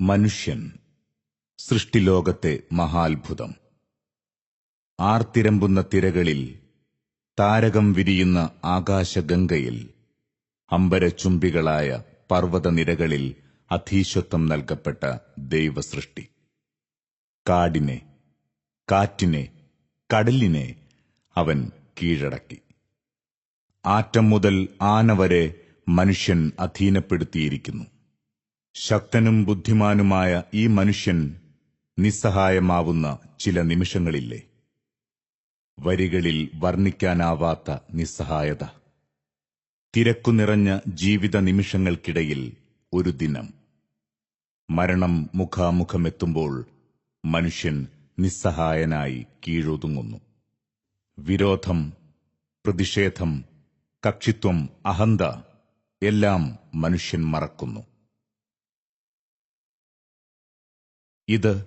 മനുഷ്യൻ സൃഷ്ടിലോകത്തെ മഹാത്ഭുതം. ആർത്തിരമ്പുന്ന തിരകളിൽ താരകം വിരിയുന്ന ആകാശഗംഗയിൽ അമ്പരചുംബികളായ പർവതനിരകളിൽ അധീശത്വം നൽകപ്പെട്ട ദൈവസൃഷ്ടി. കാടിനെ കാറ്റിനെ കടലിനെ അവൻ കീഴടക്കി. ആറ്റം മുതൽ ആന വരെ മനുഷ്യൻ അധീനപ്പെടുത്തിയിരിക്കുന്നു. ശക്തനും ബുദ്ധിമാനുമായ ഈ മനുഷ്യൻ നിസ്സഹായമാവുന്ന ചില നിമിഷങ്ങളില്ലേ? വരികളിൽ വർണിക്കാനാവാത്ത നിസ്സഹായത. തിരക്കു നിറഞ്ഞ ജീവിത നിമിഷങ്ങൾക്കിടയിൽ ഒരു ദിനം. മരണം മുഖാമുഖമെത്തുമ്പോൾ മനുഷ്യൻ നിസ്സഹായനായി കീഴൊതുങ്ങുന്നു. വിരോധം പ്രതിഷേധം കക്ഷിത്വം അഹന്ത എല്ലാം മനുഷ്യൻ മറക്കുന്നു. ഇത്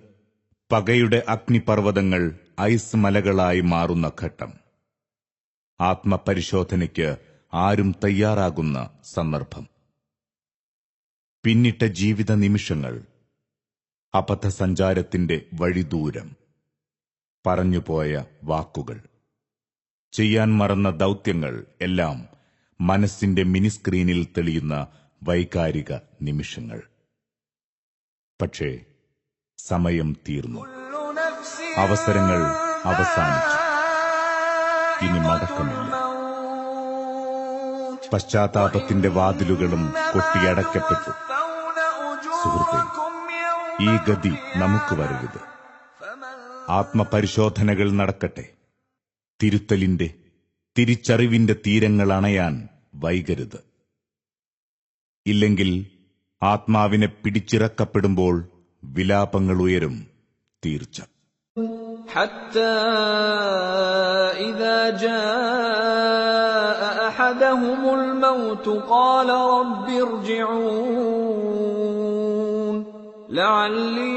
പകയുടെ അഗ്നിപർവതങ്ങൾ ഐസ് മലകളായി മാറുന്ന ഘട്ടം. ആത്മപരിശോധനയ്ക്ക് ആരും തയ്യാറാകുന്ന സന്ദർഭം. പിന്നിട്ട ജീവിത നിമിഷങ്ങൾ അബദ്ധസഞ്ചാരത്തിന്റെ വഴിദൂരം പറഞ്ഞുപോയ വാക്കുകൾ ചെയ്യാൻ മറന്ന ദൗത്യങ്ങൾ എല്ലാം മനസ്സിന്റെ മിനിസ്ക്രീനിൽ തെളിയുന്ന വൈകാരിക നിമിഷങ്ങൾ. പക്ഷേ സമയം തീർന്നു. അവസരങ്ങൾ അവസാനിച്ചു. ഇനി മടക്കമില്ല. പശ്ചാത്താപത്തിന്റെ വാതിലുകളും കൊട്ടിയടക്കപ്പെട്ടു സുഹൃത്തെ ഈ ഗതി നമുക്ക് വരരുത്. ആത്മപരിശോധനകൾ നടക്കട്ടെ. തിരുത്തലിന്റെ തിരിച്ചറിവിന്റെ തീരങ്ങൾ അണയാൻ വൈകരുത്. ഇല്ലെങ്കിൽ ആത്മാവിനെ പിടിച്ചിറക്കപ്പെടുമ്പോൾ വിലാപങ്ങൾ ഉയരും തീർച്ച حتى إذا جاء أحدهم الموت قال رب ارجعون لعلي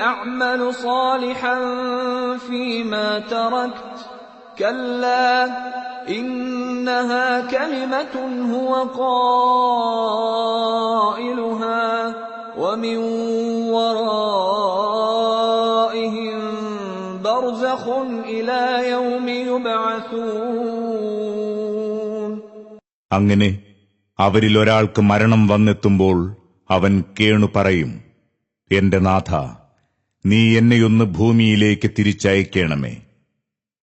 أعمل صالحا فيما تركت كلا إنها كلمة هو قائلها ومن ورائهم برزخ إلى يوم يبعثون അങ്ങനെ അവരിൽ ഒരാൾക്ക് മരണം വന്നെത്തുമ്പോൾ അവൻ കേണു പറയും എന്റെ നാഥ നീ എന്നെയൊന്ന് ഭൂമിയിലേക്ക് തിരിച്ചയക്കണമേ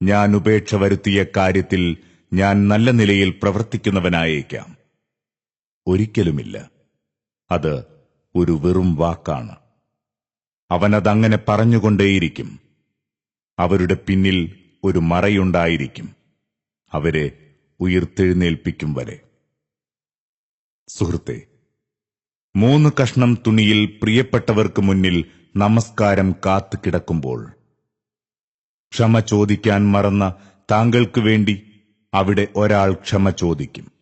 ഞാൻ ഉപേക്ഷ വരുത്തിയ കാര്യത്തിൽ ഞാൻ നല്ല നിലയിൽ പ്രവർത്തിക്കുന്നവനായേക്കാം ഒരിക്കലുമില്ല അത് ഒരു വെറും വാക്കാണ്. അവനതങ്ങനെ പറഞ്ഞുകൊണ്ടേയിരിക്കും. അവരുടെ പിന്നിൽ ഒരു മറയുണ്ടായിരിക്കും. അവരെ ഉയർത്തെഴുന്നേൽപ്പിക്കും വരെ. സുഹൃത്തെ മൂന്ന് കഷ്ണം തുണിയിൽ പ്രിയപ്പെട്ടവർക്ക് മുന്നിൽ നമസ്കാരം കാത്തു കിടക്കുമ്പോൾ ക്ഷമ ചോദിക്കാൻ മറന്ന താങ്കൾക്ക് വേണ്ടി അവിടെ ഒരാൾ ക്ഷമ ചോദിക്കും.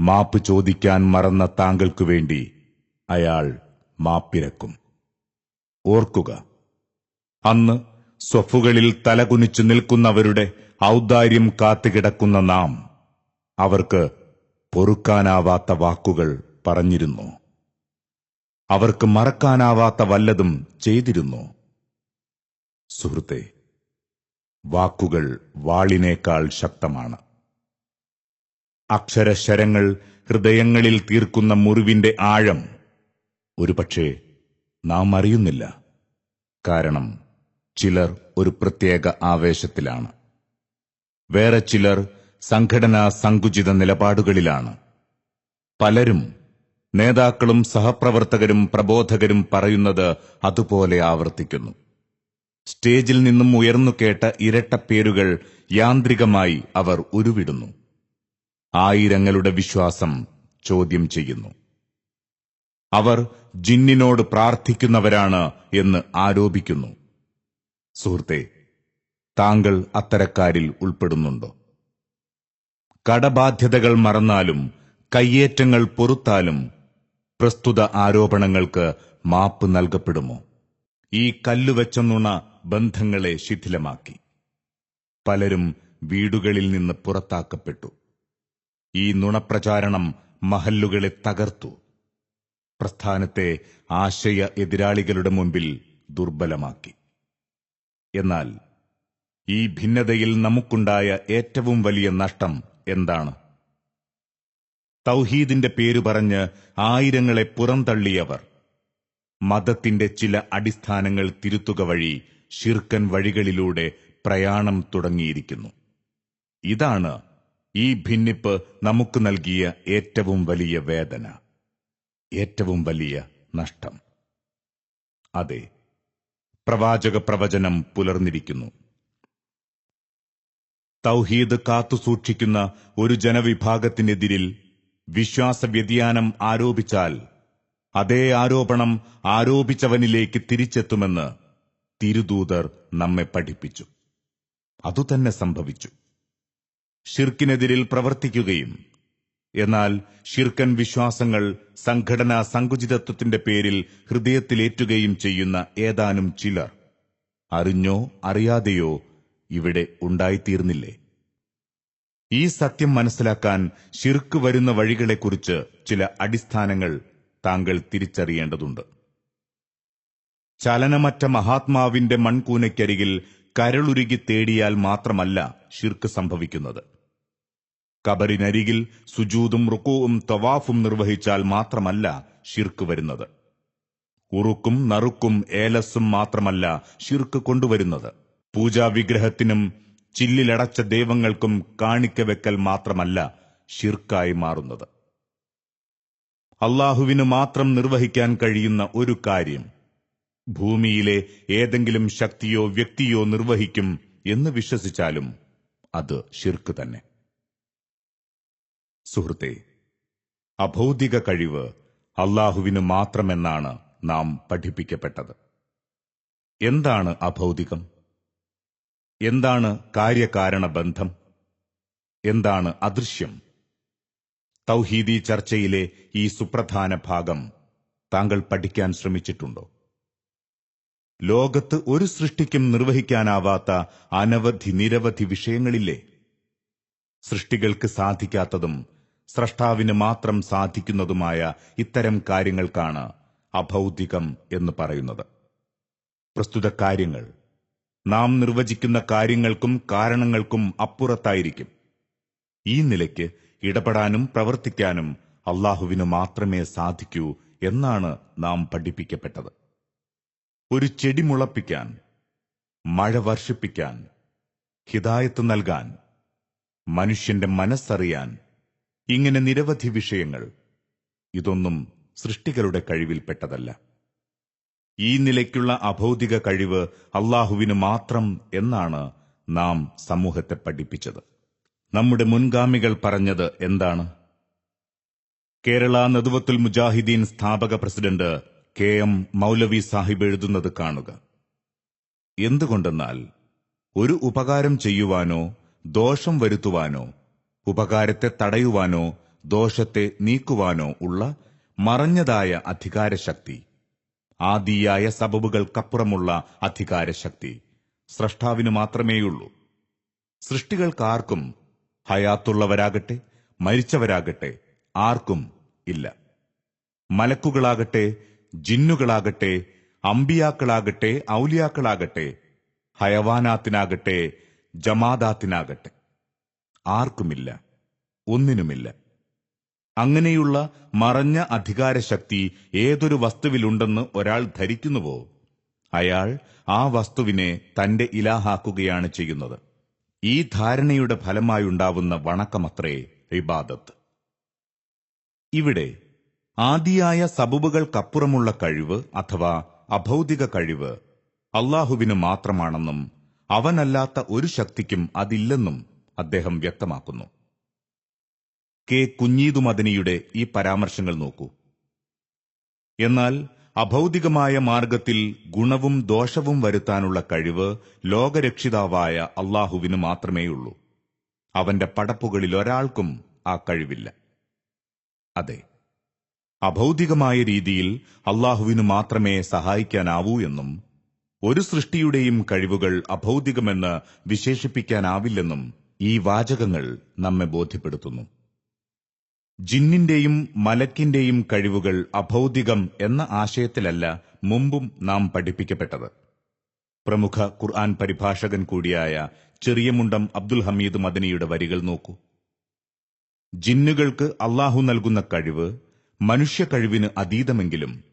മാപ്പ് ചോദിക്കാൻ മറന്ന താങ്കൾക്കു വേണ്ടി അയാൾ മാപ്പിരക്കും. ഓർക്കുക അന്ന് സ്വഫുകളിൽ തലകുനിച്ചു നിൽക്കുന്നവരുടെ ഔദാര്യം കാത്തുകിടക്കുന്ന നാം അവർക്ക് പൊറുക്കാനാവാത്ത വാക്കുകൾ പറഞ്ഞിരുന്നു. അവർക്ക് മറക്കാനാവാത്ത വല്ലതും ചെയ്തിരുന്നു. സുഹൃത്തെ വാക്കുകൾ വാളിനേക്കാൾ ശക്തമാണ്. അക്ഷരശരങ്ങൾ ഹൃദയങ്ങളിൽ തീർക്കുന്ന മുറിവിന്റെ ആഴം ഒരുപക്ഷെ നാം അറിയുന്നില്ല. കാരണം ചിലർ ഒരു പ്രത്യേക ആവേശത്തിലാണ്. വേറെ ചിലർ സംഘടനാ സങ്കുചിത നിലപാടുകളിലാണ്. പലരും നേതാക്കളും സഹപ്രവർത്തകരും പ്രബോധകരും പറയുന്നത് അതുപോലെ ആവർത്തിക്കുന്നു. സ്റ്റേജിൽ നിന്നും ഉയർന്നു കേട്ട ഇരട്ട പേരുകൾ യാന്ത്രികമായി അവർ ഉരുവിടുന്നു. ആയിരങ്ങളുടെ വിശ്വാസം ചോദ്യം ചെയ്യുന്നു. അവർ ജിന്നിനോട് പ്രാർത്ഥിക്കുന്നവരാണ് എന്ന് ആരോപിക്കുന്നു. സുഹൃത്തെ താങ്കൾ അത്തരക്കാരിൽ ഉൾപ്പെടുന്നുണ്ടോ? കടബാധ്യതകൾ മറന്നാലും കയ്യേറ്റങ്ങൾ പൊറുത്താലും പ്രസ്തുത ആരോപണങ്ങൾക്ക് മാപ്പ് നൽകപ്പെടുമോ? ഈ കല്ലുവെച്ച നുണ ബന്ധങ്ങളെ ശിഥിലമാക്കി. പലരും വീടുകളിൽ നിന്ന് പുറത്താക്കപ്പെട്ടു. ഈ നുണപ്രചാരണം മഹല്ലുകളെ തകർത്തു. പ്രസ്ഥാനത്തെ ആശയ എതിരാളികളുടെ മുമ്പിൽ ദുർബലമാക്കി. എന്നാൽ ഈ ഭിന്നതയിൽ നമുക്കുണ്ടായ ഏറ്റവും വലിയ നഷ്ടം എന്താണ്? തൗഹീദിന്റെ പേരു പറഞ്ഞ് ആയിരങ്ങളെ പുറന്തള്ളിയവർ മതത്തിന്റെ ചില അടിസ്ഥാനങ്ങൾ തിരുത്തുക വഴി ഷിർക്കൻ വഴികളിലൂടെ പ്രയാണം തുടങ്ങിയിരിക്കുന്നു. ഇതാണ് ഈ ഭിന്നിപ്പ് നമുക്ക് നൽകിയ ഏറ്റവും വലിയ വേദന. ഏറ്റവും വലിയ നഷ്ടം. അതെ പ്രവാചക പ്രവചനം പുലർന്നിരിക്കുന്നു. തൗഹീദ് കാത്തുസൂക്ഷിക്കുന്ന ഒരു ജനവിഭാഗത്തിനെതിരിൽ വിശ്വാസ വ്യതിയാനം ആരോപിച്ചാൽ അതേ ആരോപണം ആരോപിച്ചവനിലേക്ക് തിരിച്ചെത്തുമെന്ന് തിരുദൂതർ നമ്മെ പഠിപ്പിച്ചു. അതുതന്നെ സംഭവിച്ചു. ഷിർക്കിനെതിരിൽ പ്രവർത്തിക്കുകയും എന്നാൽ ഷിർക്കൻ വിശ്വാസങ്ങൾ സംഘടനാ സങ്കുചിതത്വത്തിന്റെ പേരിൽ ഹൃദയത്തിലേറ്റുകയും ചെയ്യുന്ന ഏതാനും ചിലർ. അറിഞ്ഞോ അറിയാതെയോ ഇവിടെ ഉണ്ടായിത്തീർന്നില്ലേ? ഈ സത്യം മനസ്സിലാക്കാൻ ഷിർക്ക് വരുന്ന വഴികളെക്കുറിച്ച് ചില അടിസ്ഥാനങ്ങൾ താങ്കൾ തിരിച്ചറിയേണ്ടതുണ്ട്. ചലനമറ്റ മഹാത്മാവിന്റെ മൺകൂനയ്ക്കരികിൽ കരളുരുകി തേടിയാൽ മാത്രമല്ല ഷിർക്ക് സംഭവിക്കുന്നത്. കബറിനരികിൽ സുജൂതും റുക്കുവും തവാഫും നിർവഹിച്ചാൽ മാത്രമല്ല ഷിർക്ക് വരുന്നത്. ഉറുക്കും നറുക്കും ഏലസും മാത്രമല്ല ഷിർക്ക് കൊണ്ടുവരുന്നത്. പൂജാവിഗ്രഹത്തിനും ചില്ലിലടച്ച ദൈവങ്ങൾക്കും കാണിക്ക വെക്കൽ മാത്രമല്ല ഷിർക്കായി മാറുന്നത്. അള്ളാഹുവിന് മാത്രം നിർവഹിക്കാൻ കഴിയുന്ന ഒരു കാര്യം ഭൂമിയിലെ ഏതെങ്കിലും ശക്തിയോ വ്യക്തിയോ നിർവഹിക്കും എന്ന് വിശ്വസിച്ചാലും അത് ഷിർക്ക് തന്നെ. സുഹൃത്തെ അഭൗതിക കഴിവ് അള്ളാഹുവിന് മാത്രമെന്നാണ് നാം പഠിപ്പിക്കപ്പെട്ടത്. എന്താണ് അഭൗതികം? എന്താണ് കാര്യകാരണ ബന്ധം എന്താണ് അദൃശ്യം? തൗഹീദി ചർച്ചയിലെ ഈ സുപ്രധാന ഭാഗം താങ്കൾ പഠിക്കാൻ ശ്രമിച്ചിട്ടുണ്ടോ? ലോകത്ത് ഒരു സൃഷ്ടിക്കും നിർവഹിക്കാനാവാത്ത അനവധി നിരവധി വിഷയങ്ങളില്ലേ? സൃഷ്ടികൾക്ക് സാധിക്കാത്തതും സ്രഷ്ടാവിന് മാത്രം സാധിക്കുന്നതുമായ ഇത്തരം കാര്യങ്ങൾക്കാണ് അഭൗതികം എന്ന് പറയുന്നത്. പ്രസ്തുത കാര്യങ്ങൾ. നാം നിർവചിക്കുന്ന കാര്യങ്ങൾക്കും കാരണങ്ങൾക്കും അപ്പുറത്തായിരിക്കും. ഈ നിലയ്ക്ക് ഇടപെടാനും പ്രവർത്തിക്കാനും അള്ളാഹുവിന് മാത്രമേ സാധിക്കൂ എന്നാണ് നാം പഠിപ്പിക്കപ്പെട്ടത്. ഒരു ചെടി മുളപ്പിക്കാൻ മഴ വർഷിപ്പിക്കാൻ ഹിതായത്ത് നൽകാൻ മനുഷ്യന്റെ മനസ്സറിയാൻ ഇങ്ങനെ നിരവധി വിഷയങ്ങൾ. ഇതൊന്നും സൃഷ്ടികളുടെ കഴിവിൽപ്പെട്ടതല്ല ഈ നിലയ്ക്കുള്ള അഭൗതിക കഴിവ് അള്ളാഹുവിന് മാത്രം എന്നാണ് നാം സമൂഹത്തെ പഠിപ്പിച്ചത്. നമ്മുടെ മുൻഗാമികൾ പറഞ്ഞത് എന്താണ്? കേരള നദുവത്തുൽ മുജാഹിദീൻ സ്ഥാപക president K M Maulavi Sahib എഴുതുന്നത് കാണുക. എന്തുകൊണ്ടെന്നാൽ ഒരു ഉപകാരം ചെയ്യുവാനോ ദോഷം വരുത്തുവാനോ ഉപകാരത്തെ തടയുവാനോ ദോഷത്തെ നീക്കുവാനോ ഉള്ള മറഞ്ഞതായ അധികാരശക്തി. ആദിയായ സബബുകൾക്കപ്പുറമുള്ള അധികാരശക്തി. സ്രഷ്ടാവിന് മാത്രമേയുള്ളൂ. സൃഷ്ടികൾക്കാർക്കും ഹയാത്തുള്ളവരാകട്ടെ മരിച്ചവരാകട്ടെ ആർക്കും ഇല്ല. മലക്കുകളാകട്ടെ ജിന്നുകളാകട്ടെ അമ്പിയാക്കളാകട്ടെ ഔലിയാക്കളാകട്ടെ ഹയവാനാത്തിനാകട്ടെ ജമാദാത്തിനാകട്ടെ. ആർക്കുമില്ല ഒന്നിനുമില്ല. അങ്ങനെയുള്ള മറഞ്ഞ അധികാരശക്തി ഏതൊരു വസ്തുവിലുണ്ടെന്ന് ഒരാൾ ധരിക്കുന്നുവോ? അയാൾ ആ വസ്തുവിനെ തന്റെ ഇലാഹാക്കുകയാണ് ചെയ്യുന്നത്. ഈ ധാരണയുടെ ഫലമായുണ്ടാവുന്ന വണക്കമത്രേ ഇബാദത്ത്. ഇവിടെ ആദിയായ സബുബുകൾക്കപ്പുറമുള്ള കഴിവ് അഥവാ അഭൗതിക കഴിവ് അള്ളാഹുവിന് മാത്രമാണെന്നും അവനല്ലാത്ത ഒരു ശക്തിക്കും അതില്ലെന്നും അദ്ദേഹം വ്യക്തമാക്കുന്നു. കെ കുഞ്ഞീതുമദനിയുടെ ഈ പരാമർശങ്ങൾ നോക്കൂ. എന്നാൽ അഭൗതികമായ മാർഗത്തിൽ ഗുണവും ദോഷവും വരുത്താനുള്ള കഴിവ് ലോകരക്ഷിതാവായ അള്ളാഹുവിന് മാത്രമേയുള്ളൂ. അവന്റെ പടപ്പുകളിൽ ഒരാൾക്കും ആ കഴിവില്ല. അതെ അഭൗതികമായ രീതിയിൽ അള്ളാഹുവിന് മാത്രമേ സഹായിക്കാനാവൂ എന്നും ഒരു സൃഷ്ടിയുടെയും കഴിവുകൾ അഭൗതികമെന്ന് വിശേഷിപ്പിക്കാനാവില്ലെന്നും ഈ വാചകങ്ങൾ നമ്മെ ബോധ്യപ്പെടുത്തുന്നു. ജിന്നിന്റെയും മലക്കിന്റെയും കഴിവുകൾ അഭൗതികം എന്ന ആശയത്തിലല്ല മുമ്പും നാം പഠിപ്പിക്കപ്പെട്ടത്. പ്രമുഖ ഖുർആൻ പരിഭാഷകൻ കൂടിയായ ചെറിയ മുണ്ടം അബ്ദുൽ ഹമീദ് മദനിയുടെ വരികൾ നോക്കൂ. ജിന്നുകൾക്ക് അള്ളാഹു നൽകുന്ന കഴിവ് മനുഷ്യ കഴിവിന് അതീതമെങ്കിലും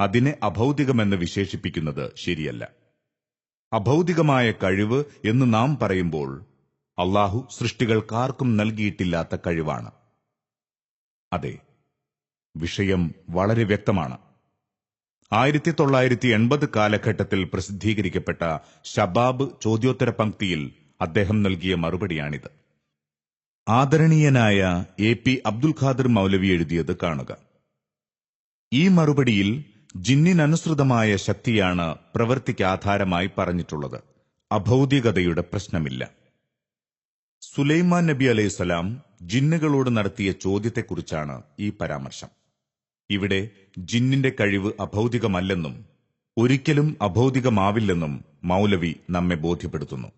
അതിനെ അഭൗതികമെന്ന് വിശേഷിപ്പിക്കുന്നത് ശരിയല്ല. അഭൗതികമായ കഴിവ് എന്ന് നാം പറയുമ്പോൾ അള്ളാഹു സൃഷ്ടികൾക്കാർക്കും നൽകിയിട്ടില്ലാത്ത കഴിവാണ്. അതെ വിഷയം വളരെ വ്യക്തമാണ്. ആയിരത്തി തൊള്ളായിരത്തി എൺപത് കാലഘട്ടത്തിൽ പ്രസിദ്ധീകരിക്കപ്പെട്ട ഷബാബ് ചോദ്യോത്തര പങ്ക്തിയിൽ അദ്ദേഹം നൽകിയ മറുപടിയാണിത്. ആദരണീയനായ എ പി അബ്ദുൽ ഖാദർ മൗലവി എഴുതിയത് കാണുക. ഈ മറുപടിയിൽ ജിന്നിനനുസൃതമായ ശക്തിയാണ് പ്രവൃത്തിക്ക് ആധാരമായി പറഞ്ഞിട്ടുള്ളത്. അഭൗതികതയുടെ പ്രശ്നമില്ല. സുലൈമാൻ നബി അലൈഹിസ്സലാം ജിന്നുകളോട് നടത്തിയ ചോദ്യത്തെക്കുറിച്ചാണ് ഈ പരാമർശം. ഇവിടെ ജിന്നിന്റെ കഴിവ് അഭൗതികമല്ലെന്നും ഒരിക്കലും അഭൗതികമാവില്ലെന്നും മൗലവി നമ്മെ ബോധ്യപ്പെടുത്തുന്നു.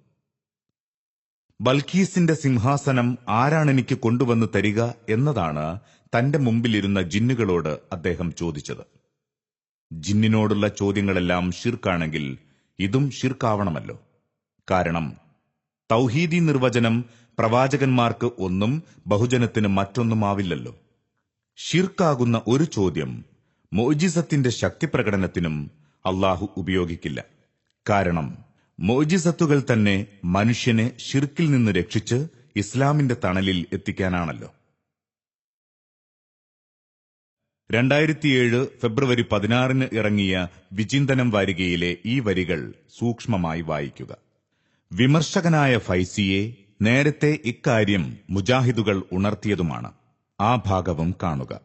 ബൽഖീസിന്റെ സിംഹാസനം ആരാണെനിക്ക് കൊണ്ടുവന്ന് തരിക എന്നതാണ് തന്റെ മുമ്പിലിരുന്ന ജിന്നുകളോട് അദ്ദേഹം ചോദിച്ചത്. ജിന്നിനോടുള്ള ചോദ്യങ്ങളെല്ലാം ഷിർക്കാണെങ്കിൽ ഇതും ഷിർക്കാവണമല്ലോ കാരണം തൗഹീദി നിർവചനം പ്രവാചകന്മാർക്ക് ഒന്നും ബഹുജനത്തിന് മറ്റൊന്നുമാവില്ലല്ലോ. ഷിർക്കാകുന്ന ഒരു ചോദ്യം മോജിസത്തിന്റെ ശക്തിപ്രകടനത്തിനും അള്ളാഹു ഉപയോഗിക്കില്ല. കാരണം മോജിസത്തുകൾ തന്നെ മനുഷ്യനെ ഷിർക്കിൽ നിന്ന് രക്ഷിച്ച് ഇസ്ലാമിന്റെ തണലിൽ എത്തിക്കാനാണല്ലോ. രണ്ടായിരത്തിയേഴ് ഫെബ്രുവരി പതിനാറിന് ഇറങ്ങിയ വിചിന്തനം വാരികയിലെ ഈ വരികൾ സൂക്ഷ്മമായി വായിക്കുക. വിമർശകനായ ഫൈസിയെ നേരത്തെ ഇക്കാര്യം മുജാഹിദുകൾ ഉണർത്തിയതുമാണ്. ആ ഭാഗവും കാണുക.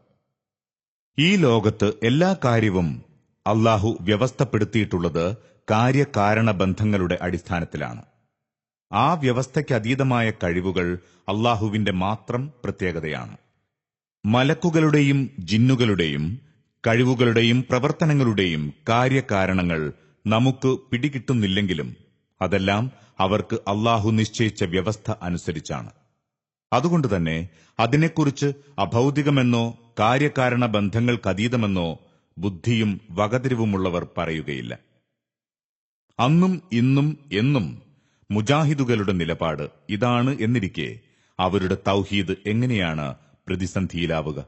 ഈ ലോകത്ത് എല്ലാ കാര്യവും അള്ളാഹു വ്യവസ്ഥപ്പെടുത്തിയിട്ടുള്ളത് കാര്യകാരണ ബന്ധങ്ങളുടെ അടിസ്ഥാനത്തിലാണ്. ആ വ്യവസ്ഥയ്ക്ക് അതീതമായ കഴിവുകൾ അള്ളാഹുവിന്റെ മാത്രം പ്രത്യേകതയാണ്. മലക്കുകളുടെയും ജിന്നുകളുടെയും കഴിവുകളുടെയും പ്രവർത്തനങ്ങളുടെയും കാര്യകാരണങ്ങൾ നമുക്ക് പിടികിട്ടുന്നില്ലെങ്കിലും അതെല്ലാം അവർക്ക് അള്ളാഹു നിശ്ചയിച്ച വ്യവസ്ഥ അനുസരിച്ചാണ്. അതുകൊണ്ട് തന്നെ അതിനെക്കുറിച്ച് അഭൗതികമെന്നോ കാര്യകാരണ ബന്ധങ്ങൾക്കതീതമെന്നോ ബുദ്ധിയും വകതിരിവുമുള്ളവർ പറയുകയില്ല. അന്നും ഇന്നും എന്നും മുജാഹിദുകളുടെ നിലപാട് ഇതാണ് എന്നിരിക്കെ അവരുടെ തൗഹീദ് എങ്ങനെയാണ് പ്രതിസന്ധിയിലാവുക?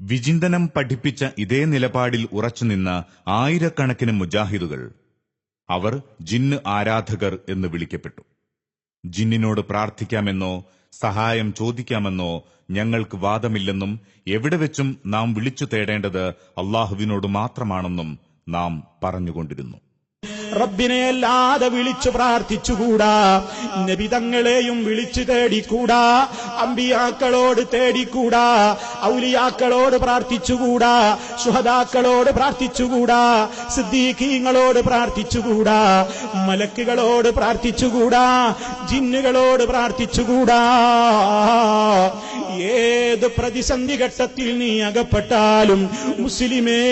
വിചിന്തനം പഠിപ്പിച്ച ഇതേ നിലപാടിൽ ഉറച്ചുനിന്ന ആയിരക്കണക്കിന് മുജാഹിദുകൾ അവർ ജിന്ന് ആരാധകർ എന്ന് വിളിക്കപ്പെട്ടു. ജിന്നിനോട് പ്രാർത്ഥിക്കാമെന്നോ സഹായം ചോദിക്കാമെന്നോ ഞങ്ങൾക്ക് വാദമില്ലെന്നും എവിടെ വെച്ചും നാം വിളിച്ചു തേടേണ്ടത് അള്ളാഹുവിനോട് മാത്രമാണെന്നും നാം പറഞ്ഞുകൊണ്ടിരുന്നു. റബ്ബിനെ അല്ലാതെ വിളിച്ചു പ്രാർത്ഥിച്ചുകൂടാ. നബിതങ്ങളെയും വിളിച്ചു തേടിക്കൂടാ. അമ്പിയാക്കളോട് തേടിക്കൂടാ. ഔലിയാക്കളോട് പ്രാർത്ഥിച്ചുകൂടാ. സുഹദാക്കളോട് പ്രാർത്ഥിച്ചുകൂടാ. സിദ്ദീഖീങ്ങളോട് പ്രാർത്ഥിച്ചുകൂടാ. മലക്കുകളോട് പ്രാർത്ഥിച്ചുകൂടാ. ജിന്നുകളോട് പ്രാർത്ഥിച്ചുകൂടാ. ഏത് പ്രതിസന്ധി ഘട്ടത്തിൽ നീ അകപ്പെട്ടാലും മുസ്ലിമേ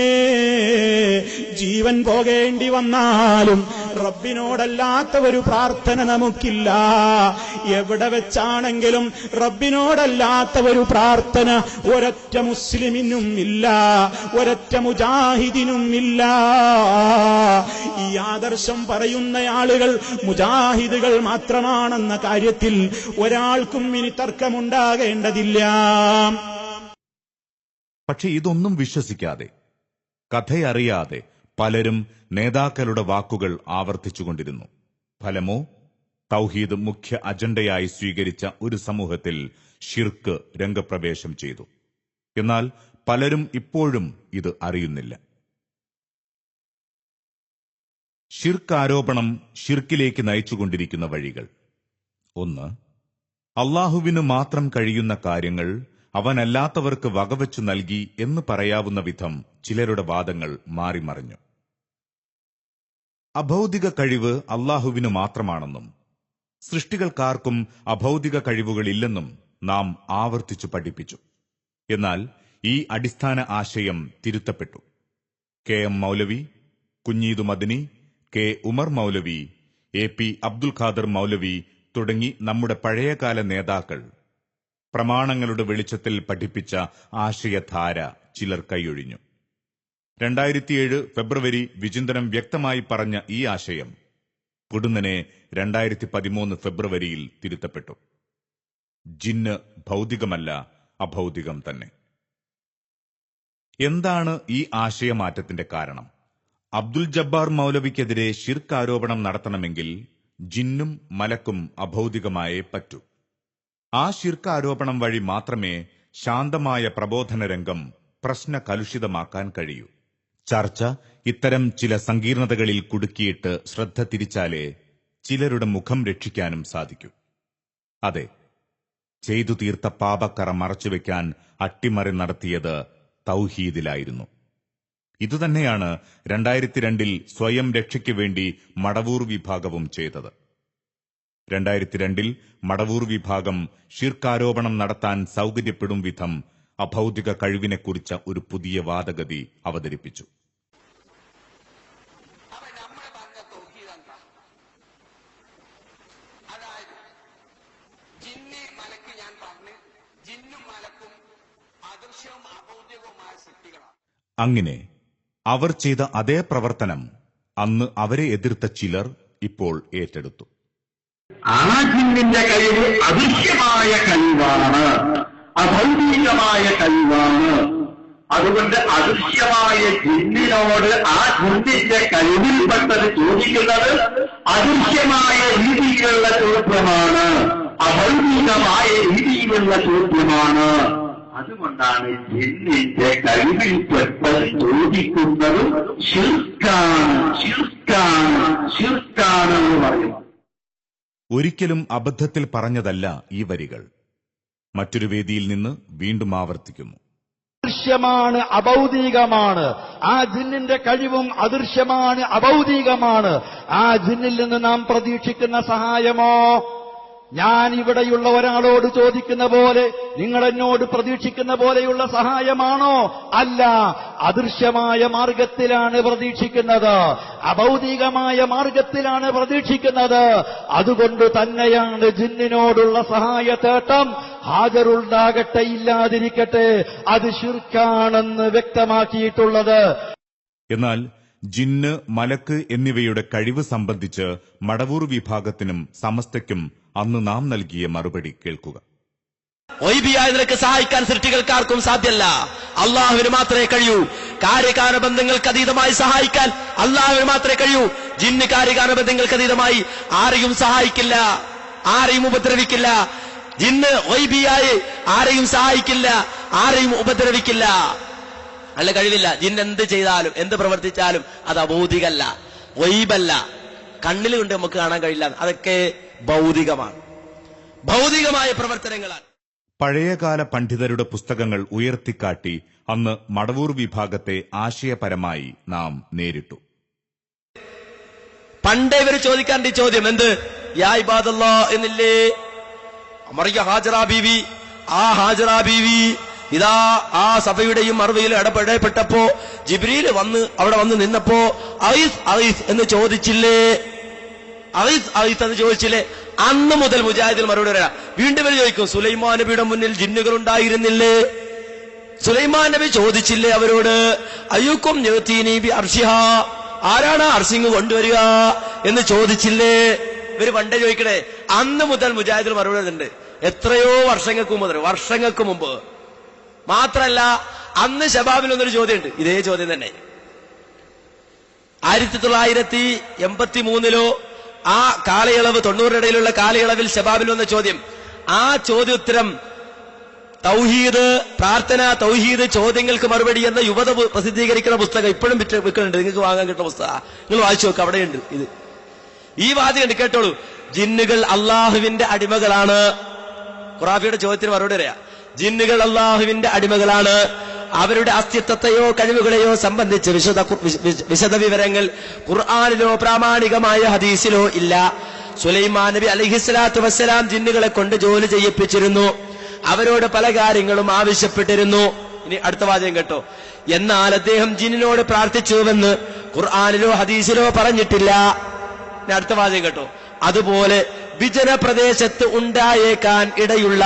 ജീവൻ പോകേണ്ടി വന്നാലും റബ്ബിനോടല്ലാത്ത ഒരു പ്രാർത്ഥന നമുക്കില്ല. എവിടെ വെച്ചാണെങ്കിലും റബ്ബിനോടല്ലാത്ത ഒരു പ്രാർത്ഥന ഒരൊറ്റ മുസ്ലിമിനും ഇല്ല ഒരൊറ്റ മുജാഹിദിനും ഇല്ല. ഈ ആദർശം പറയുന്ന ആളുകൾ മുജാഹിദുകൾ മാത്രമാണെന്ന കാര്യത്തിൽ ഒരാൾക്കും ഇനി തർക്കമുണ്ടാകേണ്ടതില്ല. പക്ഷെ ഇതൊന്നും വിശ്വസിക്കാതെ കഥയറിയാതെ പലരും നേതാക്കളുടെ വാക്കുകൾ ആവർത്തിച്ചുകൊണ്ടിരുന്നു. ഫലമോ തൗഹീദ് മുഖ്യ അജണ്ടയായി സ്വീകരിച്ച ഒരു സമൂഹത്തിൽ ഷിർക്ക് രംഗപ്രവേശം ചെയ്തു. എന്നാൽ പലരും ഇപ്പോഴും ഇത് അറിയുന്നില്ല. ഷിർക്ക് ആരോപണം ഷിർക്കിലേക്ക് നയിച്ചുകൊണ്ടിരിക്കുന്ന വഴികൾ. ഒന്ന് അള്ളാഹുവിന് മാത്രം കഴിയുന്ന കാര്യങ്ങൾ അവനല്ലാത്തവർക്ക് വകവച്ചു നൽകി എന്ന് പറയാവുന്ന വിധം ചിലരുടെ വാദങ്ങൾ മാറിമറിഞ്ഞു. അഭൗതിക കഴിവ് അള്ളാഹുവിനു മാത്രമാണെന്നും സൃഷ്ടികൾക്കാർക്കും അഭൗതിക കഴിവുകളില്ലെന്നും നാം ആവർത്തിച്ചു പഠിപ്പിച്ചു. എന്നാൽ ഈ അടിസ്ഥാന ആശയം തിരുത്തപ്പെട്ടു. K M Maulavi Kunheethu Madani K Umar Maulavi A P Abdul Khader Maulavi തുടങ്ങി നമ്മുടെ പഴയകാല നേതാക്കൾ. പ്രമാണങ്ങളുടെ വെളിച്ചത്തിൽ പഠിപ്പിച്ച ആശയധാര ചിലർ കൈയൊഴിഞ്ഞു. രണ്ടായിരത്തിയേഴ് ഫെബ്രുവരി വിചിന്തനം വ്യക്തമായി പറഞ്ഞ ഈ ആശയം പുടുന്നനെ രണ്ടായിരത്തി പതിമൂന്ന് ഫെബ്രുവരിയിൽ തിരുത്തപ്പെട്ടു. ജിന്ന് ഭൗതികമല്ല അഭൗതികം തന്നെ. എന്താണ് ഈ ആശയമാറ്റത്തിന്റെ കാരണം? അബ്ദുൽ ജബ്ബാർ മൗലവിക്കെതിരെ ഷിർക്ക് ആരോപണം നടത്തണമെങ്കിൽ ജിന്നും മലക്കും അഭൗതികമായേ പറ്റൂ. ആ ശിർക്ക ആരോപണം വഴി മാത്രമേ ശാന്തമായ പ്രബോധനരംഗം പ്രശ്ന കലുഷിതമാക്കാൻ കഴിയൂ. ചർച്ച ഇത്തരം ചില സങ്കീർണതകളിൽ കുടുക്കിയിട്ട് ശ്രദ്ധ തിരിച്ചാലേ ചിലരുടെ മുഖം രക്ഷിക്കാനും സാധിക്കൂ. അതെ ചെയ്തു തീർത്ത പാപക്കറ മറച്ചുവെക്കാൻ അട്ടിമറി നടത്തിയത് തൗഹീദിലായിരുന്നു. ഇതുതന്നെയാണ് രണ്ടായിരത്തി രണ്ടിൽ സ്വയം രക്ഷയ്ക്ക് വേണ്ടി മടവൂർ വിഭാഗവും ചെയ്തത്. രണ്ടായിരത്തി രണ്ടിൽ മടവൂർ വിഭാഗം ശീർക്കാരോപണം നടത്താൻ സൗകര്യപ്പെടും വിധം അഭൌതിക കഴിവിനെക്കുറിച്ച ഒരു പുതിയ വാദഗതി അവതരിപ്പിച്ചു. അങ്ങനെ അവർ ചെയ്ത അതേ പ്രവർത്തനം അന്ന് അവരെ എതിർത്ത ചിലർ ഇപ്പോൾ ഏറ്റെടുത്തു. ആ ജിന്നിന്റെ കഴിവ് അദൃശ്യമായ കഴിവാണ്. അഭൗതികമായ കഴിവാണ്. അതുകൊണ്ട് അദൃശ്യമായ ജിന്നിനോട് ആ ജിന്നിന്റെ കഴിവിൽപ്പെട്ടത് ചോദിക്കുന്നത് അദൃശ്യമായ രീതിയിലുള്ള ചോദ്യമാണ്. അഭൗതികമായ രീതിയിലുള്ള ചോദ്യമാണ്. അതുകൊണ്ടാണ് ജിന്നിന്റെ കഴിവിൽപ്പെട്ടത് ചോദിക്കുന്നതും ശിർക്കാണ് ശിർക്കാണ് ശിർക്കാണ് എന്ന് പറയുന്നു ഒരിക്കലും അബദ്ധത്തിൽ പറഞ്ഞതല്ല ഈ വരികൾ. മറ്റൊരു വേദിയിൽ നിന്ന് വീണ്ടും ആവർത്തിക്കുന്നു. അദൃശ്യമാണ് അഭൗതികമാണ്. ആ ജിന്നിന്റെ കഴിവും അദൃശ്യമാണ് അഭൗതികമാണ്. ആ ജിന്നിൽ നിന്ന് നാം പ്രതീക്ഷിക്കുന്ന സഹായമോ ഞാൻ ഇവിടെയുള്ള ഒരാളോട് ചോദിക്കുന്ന പോലെ നിങ്ങൾ എന്നോട് പ്രതീക്ഷിക്കുന്ന പോലെയുള്ള സഹായമാണോ? അല്ല. അദൃശ്യമായ മാർഗത്തിലാണ് പ്രതീക്ഷിക്കുന്നത്. അഭൗതികമായ മാർഗത്തിലാണ് പ്രതീക്ഷിക്കുന്നത്. അതുകൊണ്ട് തന്നെയാണ് ജിന്നിനോടുള്ള സഹായ തേട്ടം ഹാജറുണ്ടാകട്ടെ ഇല്ലാതിരിക്കട്ടെ. അത് ശിർക്കാണെന്ന് വ്യക്തമാക്കിയിട്ടുള്ളത്. എന്നാൽ ജിന്ന് മലക്ക് എന്നിവയുടെ കഴിവ് സംബന്ധിച്ച് മടവൂർ വിഭാഗത്തിനും സമസ്തയ്ക്കും അന്ന് നാം നൽകിയ മറുപടി കേൾക്കുക. ഒയ്ബിയായ സഹായിക്കാൻ സൃഷ്ടികൾക്കാർക്കും സാധ്യല്ല. അള്ളാഹുവിന് മാത്രമേ കഴിയൂ. കാര്യകാരണ ബന്ധങ്ങൾക്ക് അതീതമായി സഹായിക്കാൻ അള്ളാഹുവിന് മാത്രമേ കഴിയൂ. ജിന്ന് കാര്യകാരണ ബന്ധങ്ങൾക്ക് അതീതമായി ആരെയും സഹായിക്കില്ല. ആരെയും ഉപദ്രവിക്കില്ല. ജിന്ന് ഒയ്ബിയായി ആരെയും സഹായിക്കില്ല. ആരെയും ഉപദ്രവിക്കില്ല. അല്ല കഴിവില്ല. ജിന്ന് എന്ത് ചെയ്താലും എന്ത് പ്രവർത്തിച്ചാലും അത് അബോധികല്ല. ഒയ്ബല്ല. കണ്ണിൽ കൊണ്ട് നമുക്ക് കാണാൻ കഴിയില്ല. അതൊക്കെ ഭൗതികമാണ്. ഭൗതികമായ പ്രവർത്തനങ്ങളാണ് പഴയകാല പണ്ഡിതരുടെ പുസ്തകങ്ങൾ ഉയർത്തിക്കാട്ടി അന്ന് മടവൂർ വിഭാഗത്തെ ആശയപരമായി നാം നേരിട്ടു. പണ്ടേ ഇവർ ചോദിക്കാണ്ട് ചോദ്യം എന്ത്? എന്നില്ലേ? അമറിയ ഹാജറ ബീവി ആ ഹാജറ ബീവി ഇതാ ആ സഭയുടെയും മറുപടിയിൽ ഇടപെടപ്പെട്ടപ്പോ ജിബ്രീൽ വന്ന് അവിടെ വന്ന് നിന്നപ്പോ ഐസ് ഐസ് എന്ന് ചോദിച്ചില്ലേ? എന്ന് ചോദിച്ചില്ലേ അന്ന് മുതൽ മുജാഹിദിൽ മറുപടി വരാം വീണ്ടും ഇവർ ചോദിക്കും സുലൈമാൻ നബിയുടെ മുന്നിൽ ജിന്നുകൾ ഉണ്ടായിരുന്നില്ലേ? സുലൈമാൻ നബി ചോദിച്ചില്ലേ അവരോട് അയ്യൂക്കും ആരാണ് ആ അർസിങ് കൊണ്ടുവരിക? എന്ന് ചോദിച്ചില്ലേ? ഇവർ പണ്ടേ ചോദിക്കണേ അന്ന് മുതൽ മുജാഹിദിൽ മറുപടി വരുന്നുണ്ട് എത്രയോ വർഷങ്ങൾക്ക് മുമ്പ് വർഷങ്ങൾക്ക് മുമ്പ്. മാത്രല്ല അന്ന് ഷബാബിൽ ഒന്നൊരു ചോദ്യമുണ്ട് ഇതേ ചോദ്യം തന്നെ. ആയിരത്തി തൊള്ളായിരത്തി എൺപത്തി മൂന്നിലോ ആ കാലയളവ് തൊണ്ണൂറിനിടയിലുള്ള കാലയളവിൽ ഷബാബിൽ വന്ന ചോദ്യം. ആ ചോദ്യോത്തരം തൗഹീദ് പ്രാർത്ഥന തൗഹീദ് ചോദ്യങ്ങൾക്ക് മറുപടി എന്ന യുവത പ്രസിദ്ധീകരിക്കുന്ന പുസ്തകം ഇപ്പോഴും വിൽക്കുന്നുണ്ട്. നിങ്ങൾക്ക് വാങ്ങാൻ കിട്ടുന്ന പുസ്തകം. നിങ്ങൾ വായിച്ചു നോക്ക് അവിടെയുണ്ട് ഇത്. ഈ വാദ്യം ഉണ്ട് കേട്ടോളൂ. ജിന്നുകൾ അള്ളാഹുവിന്റെ അടിമകളാണ്. ഖുറാഫിയുടെ ചോദ്യത്തിന് മറുപടി പറയാം. ജിന്നുകൾ അള്ളാഹുവിന്റെ അടിമകളാണ്. അവരുടെ അസ്തിത്വത്തെയോ കഴിവുകളെയോ സംബന്ധിച്ച് വിശദ വിശ- വിശ- വിശദ വിവരങ്ങൾ ഖുർആാനിലോ പ്രാമാണികമായ ഹദീസിലോ ഇല്ല. സുലൈമാൻ നബി അലഹിസ്ലാത്തു വസ്സലാം ജിന്നുകളെ കൊണ്ട് ജോലി ചെയ്യിപ്പിച്ചിരുന്നു. അവരോട് പല കാര്യങ്ങളും ആവശ്യപ്പെട്ടിരുന്നു. ഇനി അടുത്ത വാചകം കേട്ടോ. എന്നാൽ അദ്ദേഹം ജിന്നിനോട് പ്രാർത്ഥിച്ചുവെന്ന് ഖുർആാനിലോ ഹദീസിലോ പറഞ്ഞിട്ടില്ല. ഇനി അടുത്ത വാചകം കേട്ടോ. അതുപോലെ വിജന പ്രദേശത്ത് ഉണ്ടായേക്കാൻ ഇടയുള്ള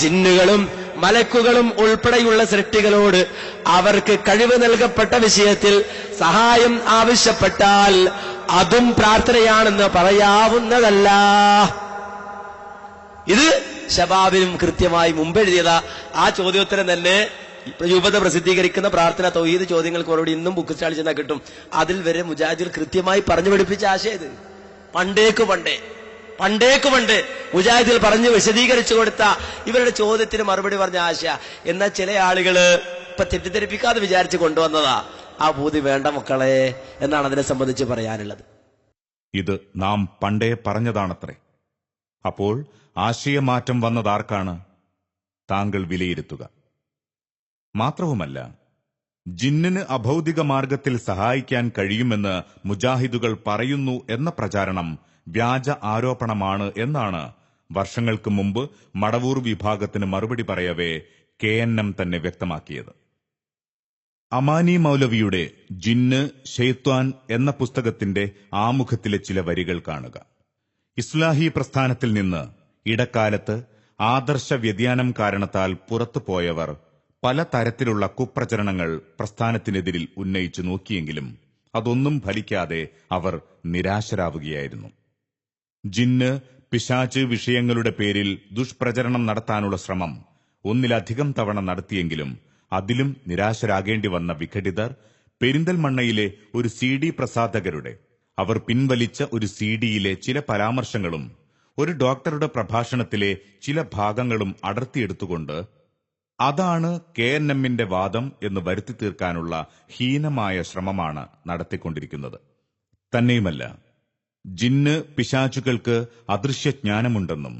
ജിന്നുകളും മലക്കുകളും ഉൾപ്പെടെയുള്ള സൃഷ്ടികളോട് അവർക്ക് കഴിവ് നൽകപ്പെട്ട വിഷയത്തിൽ സഹായം ആവശ്യപ്പെട്ടാൽ അതും പ്രാർത്ഥനയാണെന്ന് പറയാവുന്നതല്ല. ഇത് ഷബാബിനും കൃത്യമായി മുമ്പെഴുതിയതാ ആ ചോദ്യോത്തരം തന്നെ രൂപത പ്രസിദ്ധീകരിക്കുന്ന പ്രാർത്ഥന തൗഹീദ് ചോദ്യങ്ങൾക്ക് മറുപടി ഇന്നും ബുക്ക് സ്റ്റാളിൽ ചെന്നാൽ കിട്ടും. അതിൽ വരെ മുജാജിൽ കൃത്യമായി പറഞ്ഞു പഠിപ്പിച്ച ആശയം ഇത്. പണ്ടേക്ക് പണ്ടേ. പണ്ടേക്ക് പണ്ട് മുജാഹിദിൽ പറഞ്ഞു വിശദീകരിച്ചു കൊടുത്ത ഇവരുടെ ചോദ്യത്തിന് മറുപടി പറഞ്ഞ ആശ എന്നാൽ ചില ആളുകൾ ഇപ്പൊ തെറ്റിദ്ധരിപ്പിക്കാതെ വിചാരിച്ച് കൊണ്ടുവന്നതാ. ആ ഭൂതി വേണ്ട മക്കളെ എന്നാണ് അതിനെ സംബന്ധിച്ച് പറയാനുള്ളത്. ഇത് നാം പണ്ടേ പറഞ്ഞതാണത്രേ. അപ്പോൾ ആശയമാറ്റം വന്നതാർക്കാണ് താങ്കൾ വിലയിരുത്തുക? മാത്രവുമല്ല ജിന്നിന് അഭൗതിക മാർഗത്തിൽ സഹായിക്കാൻ കഴിയുമെന്ന് മുജാഹിദുകൾ പറയുന്നു എന്ന പ്രചാരണം വ്യാജ ആരോപണമാണ് എന്നാണ് വർഷങ്ങൾക്ക് മുമ്പ് മടവൂർ വിഭാഗത്തിന് മറുപടി പറയവേ കെ എൻ എം തന്നെ വ്യക്തമാക്കിയത്. അമാനി മൗലവിയുടെ ജിന്ന് ഷെയ്ത്വാൻ എന്ന പുസ്തകത്തിന്റെ ആമുഖത്തിലെ ചില വരികൾ കാണുക. ഇസ്ലാഹി പ്രസ്ഥാനത്തിൽ നിന്ന് ഇടക്കാലത്ത് ആദർശ വ്യതിയാനം കാരണത്താൽ പുറത്തു പോയവർ പല തരത്തിലുള്ള കുപ്രചരണങ്ങൾ പ്രസ്ഥാനത്തിനെതിരിൽ ഉന്നയിച്ചു നോക്കിയെങ്കിലും അതൊന്നും ഫലിക്കാതെ അവർ നിരാശരാവുകയായിരുന്നു. ജിന്ന് പിശാച്ച് വിഷയങ്ങളുടെ പേരിൽ ദുഷ്പ്രചരണം നടത്താനുള്ള ശ്രമം ഒന്നിലധികം തവണ നടത്തിയെങ്കിലും അതിലും നിരാശരാകേണ്ടി വന്ന വിഘടിതർ പെരിന്തൽമണ്ണയിലെ ഒരു സി ഡി പ്രസാധകരുടെ അവർ പിൻവലിച്ച ഒരു സി ഡിയിലെ ചില പരാമർശങ്ങളും ഒരു ഡോക്ടറുടെ പ്രഭാഷണത്തിലെ ചില ഭാഗങ്ങളും അടർത്തിയെടുത്തുകൊണ്ട് അതാണ് കെ എൻ എമ്മിന്റെ വാദം എന്ന് വരുത്തി തീർക്കാനുള്ള ഹീനമായ ശ്രമമാണ് നടത്തിക്കൊണ്ടിരിക്കുന്നത്. തന്നെയുമല്ല ജിന്ന് പിശാചുകൾക്ക് അദൃശ്യജ്ഞാനമുണ്ടെന്നും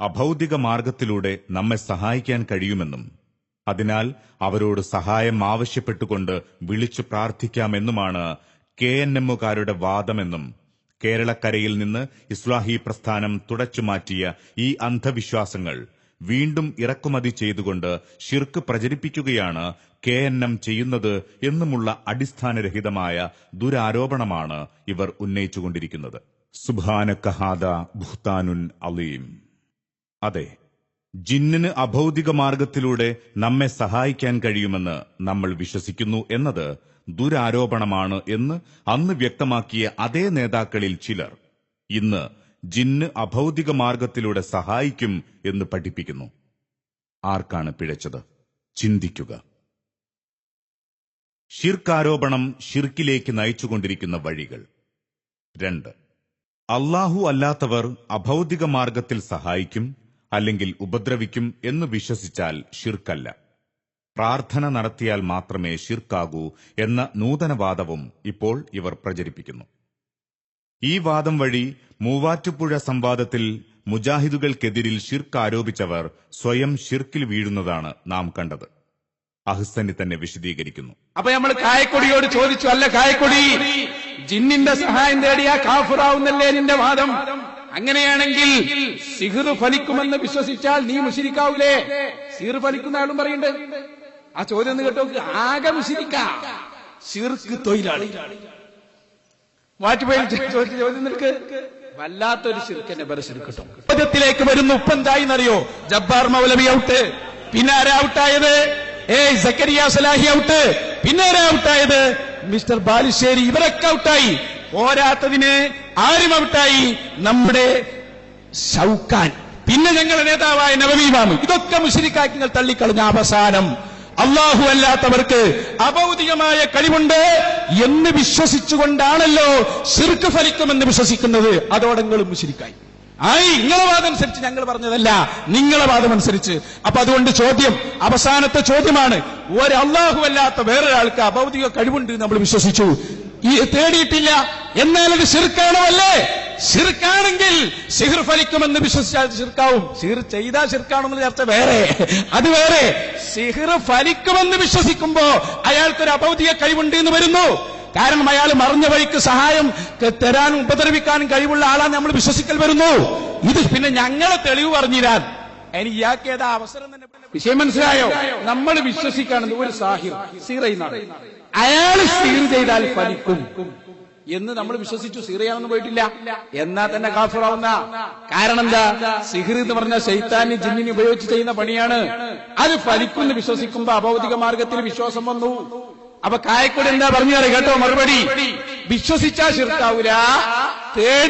അഭൗതിക മാർഗത്തിലൂടെ നമ്മെ സഹായിക്കാൻ കഴിയുമെന്നും അതിനാൽ അവരോട് സഹായം ആവശ്യപ്പെട്ടുകൊണ്ട് വിളിച്ചു പ്രാർത്ഥിക്കാമെന്നുമാണ് കെ എൻ എമ്മുകാരുടെ വാദമെന്നും കേരളക്കരയിൽ നിന്ന് ഇസ്ലാഹി പ്രസ്ഥാനം തുടച്ചുമാറ്റിയ ഈ അന്ധവിശ്വാസങ്ങൾ വീണ്ടും ഇറക്കുമതി ചെയ്തുകൊണ്ട് ശിർക്ക് പ്രചരിപ്പിക്കുകയാണ് കെ എൻ എം ചെയ്യുന്നത് എന്നുമുള്ള അടിസ്ഥാനരഹിതമായ ദുരാരോപണമാണ് ഇവർ ഉന്നയിച്ചുകൊണ്ടിരിക്കുന്നത്. സുഭാന കഹാദ ഭുഹ്താനുൻ അലീം. അതെ ജിന്നിന് അഭൗതിക മാർഗത്തിലൂടെ നമ്മെ സഹായിക്കാൻ കഴിയുമെന്ന് നമ്മൾ വിശ്വസിക്കുന്നു എന്നത് ദുരാരോപണമാണ് എന്ന് അന്ന് വ്യക്തമാക്കിയ അതേ നേതാക്കളിൽ ചിലർ ഇന്ന് ജിന്ന് അഭൗതിക മാർഗത്തിലൂടെ സഹായിക്കും എന്ന് പഠിപ്പിക്കുന്നു. ആർക്കാണ് പിഴച്ചത്? ചിന്തിക്കുക. ഷിർക്കാരോപണം ഷിർക്കിലേക്ക് നയിച്ചുകൊണ്ടിരിക്കുന്ന വഴികൾ. രണ്ട്. അള്ളാഹു അല്ലാത്തവർ അഭൗതിക മാർഗത്തിൽ സഹായിക്കും അല്ലെങ്കിൽ ഉപദ്രവിക്കും എന്ന് വിശ്വസിച്ചാൽ ഷിർക്കല്ല പ്രാർത്ഥന നടത്തിയാൽ മാത്രമേ ഷിർക്കാകൂ എന്ന നൂതനവാദവും ഇപ്പോൾ ഇവർ പ്രചരിപ്പിക്കുന്നു. ഈ വാദം വഴി മൂവാറ്റുപുഴ സംവാദത്തിൽ മുജാഹിദുകൾക്കെതിരിൽ ഷിർക്ക് ആരോപിച്ചവർ സ്വയം ഷിർക്കിൽ വീഴുന്നതാണ് നാം കണ്ടത്. അഹ്സനി തന്നെ വിശദീകരിക്കുന്നു. അപ്പൊ നമ്മൾ കായക്കൊടിയോട് ചോദിച്ചു അല്ല കായക്കൊടി ജിന്നിന്റെ സഹായം തേടിയ കാഫുറാവുന്നല്ലേ നിന്റെ വാദം? അങ്ങനെയാണെങ്കിൽ സിഹർ ഫലിക്കുമെന്ന് വിശ്വസിച്ചാൽ നീ മുഷിരിക്കാവൂലേ? സിഹിർ ഫലിക്കുന്ന ആളും പറയുന്നുണ്ട്. ആ ചോദ്യം ഒന്ന് കേട്ടോ ആകെ മുഷിരിക്ക. തൊഴിലാളി. വാറ്റുപോയി ചോദ്യം നിനക്ക് വല്ലാത്തൊരു ശിർക്കന്റെ പരിശീലിക്കട്ടും ചോദ്യത്തിലേക്ക് വരുന്ന. ഉപ്പെന്തായി എന്നറിയോ? ജബ്ബാർ മൗലവി ഔട്ട്. പിന്നെ ആരാ ഔട്ടായത്? ഏ സക്കരിയ സലാഹി ഔട്ട്. പിന്നെ ഔട്ടായത്? മിസ്റ്റർ ബാലുശ്ശേരി. ഇവരൊക്കെ ഔട്ടായി. പോരാത്തതിന് ആരും ഔട്ടായി. നമ്മുടെ ഷൗക്കാൻ. പിന്നെ ഞങ്ങളുടെ നേതാവായ നവമീമാമ് ഇതൊക്കെ മുഷരിക്കാക്കി നിങ്ങൾ തള്ളിക്കളഞ്ഞ അവസാനം. അള്ളാഹു അല്ലാത്തവർക്ക് അഭൗതികമായ കഴിവുണ്ട് എന്ന് വിശ്വസിച്ചുകൊണ്ടാണല്ലോ ശിർക്ക് ഫലിക്കുമെന്ന് വിശ്വസിക്കുന്നത്. അതോടെ നിങ്ങൾ മുഷരിക്കായി ആയി നിങ്ങളെ വാദം അനുസരിച്ച് ഞങ്ങൾ പറഞ്ഞതല്ല. നിങ്ങളെ വാദം അനുസരിച്ച് അപ്പൊ അതുകൊണ്ട് ചോദ്യം അവസാനത്തെ ചോദ്യമാണ് ഒരു അള്ളാഹു അല്ലാത്ത വേറൊരാൾക്ക് അഭൗതിക കഴിവുണ്ട് നമ്മൾ വിശ്വസിച്ചു. ഈ തേടിയിട്ടില്ല. എന്നാൽ അത് ശിർക്കാണോ അല്ലേ ശിർക്കാണെങ്കിൽ സിഹിർ ഫലിക്കുമെന്ന് വിശ്വസിച്ചാൽ ശിർക്കാവും. സിഹിർ ചെയ്താൽ ശിർക്കാണെന്നുള്ള ചർച്ച വേറെ. അത് വേറെ. സിഹിർ ഫലിക്കുമെന്ന് വിശ്വസിക്കുമ്പോ അയാൾക്കൊരു അഭൗതിക കഴിവുണ്ട് എന്ന് വരുന്നു. കാരണം അയാൾ മറിഞ്ഞ വഴിക്ക് സഹായം തരാനും ഉപദ്രവിക്കാനും കഴിവുള്ള ആളാണ് നമ്മൾ വിശ്വസിക്കൽ വരുന്നു. ഇത് പിന്നെ ഞങ്ങളെ തെളിവ് പറഞ്ഞിരാൻ. എനിക്ക് ഇയാൾക്ക് ഏതാ അവസരം തന്നെ വിഷയം മനസ്സിലായോ? നമ്മൾ വിശ്വസിക്കാണെന്ന് ഒരു സാഹിർ അയാൾ സീർ ചെയ്താൽ ഫലിക്കും. എന്ന് നമ്മൾ വിശ്വസിച്ചു സിറിയാനൊന്നും പോയിട്ടില്ല. എന്നാ തന്നെ കാഫിറാവുന്ന കാരണം എന്താ? സിഹിർ എന്ന് പറഞ്ഞ ശൈത്താനി ജിന്നിനെ ഉപയോഗിച്ച് ചെയ്യുന്ന പണിയാണ്. അത് ഫലിക്കുന്ന് വിശ്വസിക്കുമ്പോ അഭൗതിക മാർഗത്തിൽ വിശ്വാസം വന്നു. അപ്പൊ കായക്കൂടെ എന്താ പറഞ്ഞു കേട്ടോ? മറുപടി. വിശ്വസിച്ചാ ശിർക്കാവൂല. തേടി